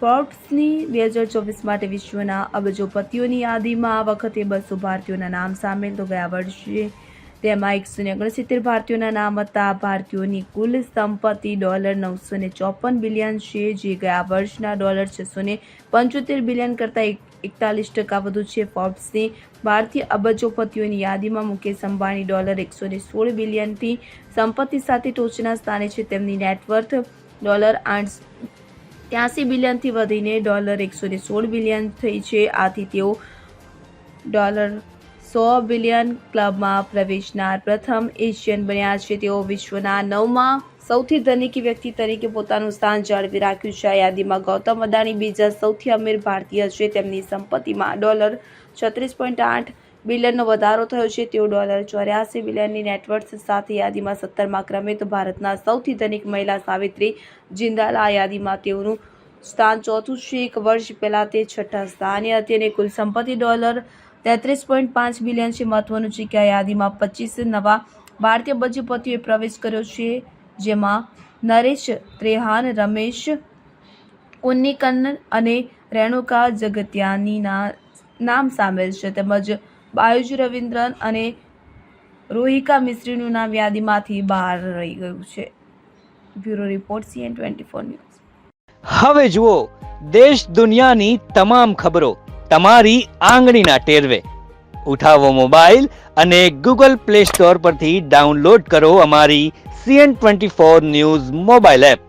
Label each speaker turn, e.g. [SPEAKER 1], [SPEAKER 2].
[SPEAKER 1] ફોર્બ્સની બે હજાર ચોવીસ માટે વિશ્વના અબજોપતિઓની યાદીમાં આ વખતે બસો ભારતીયોના નામ સામેલ. તો ગયા વર્ષે તેમાં એકસો ને ઓગણસિત્તેર ભારતીયોના નામ હતા. ભારતીયોની કુલ સંપત્તિ ડોલર નવસો ને ચોપન બિલિયન છે, જે ગયા વર્ષના ડોલર છસો ને પંચોતેર બિલિયન કરતાં એકતાલીસ ટકા વધુ છે. ફોર્બ્સની ભારતીય અબજોપતિઓની યાદીમાં મુકેશ અંબાણી ડોલર એકસો ને સોળ બિલિયનથી સંપત્તિ સાથે ટોચના સ્થાને છે. તેમની નેટવર્થ ડોલર આઠ ત્યાસી બિલિયનથી વધીને ડોલર એકસો ને સોળ બિલિયન થઈ છે. આથી તેઓ ડોલર સો બિલિયન ક્લબમાં પ્રવેશનાર પ્રથમ એશિયન બન્યા છે. તેઓ વિશ્વના નવમાં સૌથી ધનિક વ્યક્તિ તરીકે પોતાનું સ્થાન જાળવી રાખ્યું છે. આ યાદીમાં ગૌતમ અદાણી બીજા સૌથી અમીર ભારતીય છે. તેમની સંપત્તિમાં ડોલર છત્રીસ પોઈન્ટ આઠ બિલિયનનો વધારો થયો છે, તેઓ ડોલર ચોર્યાસી બિલિયનની નેટવર્થ સાથે યાદીમાં સત્તરમાં ક્રમે તો ભારતના સૌથી ધનિક મહિલા સાવિત્રી જિંદાલ. આ યાદીમાં તેઓનું સ્થાન ચોથું છે, એક વર્ષ પહેલાં તે છઠ્ઠા સ્થાને હતી અને કુલ સંપત્તિ ડોલર તેત્રીસ પોઈન્ટ પાંચ બિલિયન છે. મહત્વનું છે કે આ યાદીમાં પચીસ નવા ભારતીય બજપતિઓએ પ્રવેશ કર્યો છે, જેમાં નરેશ ત્રેહાન, રમેશ ઉન્નિકન અને રેણુકા જગત્યાનીના નામ સામેલ છે. તેમજ બાયુજ રવિન્દ્રન અને રોહિકા મિસ્ત્રીનું નામ યાદીમાંથી બહાર રહી ગયું છે. Bureau report CN twenty four news.
[SPEAKER 2] હવે જુઓ, દેશ દુનિયાની તમામ ખબરો તમારી આંગળીના ટેરવે. ઉઠાવો મોબાઈલ અને ગૂગલ પ્લે સ્ટોર પરથી ડાઉનલોડ કરો અમારી CN twenty four news mobile app.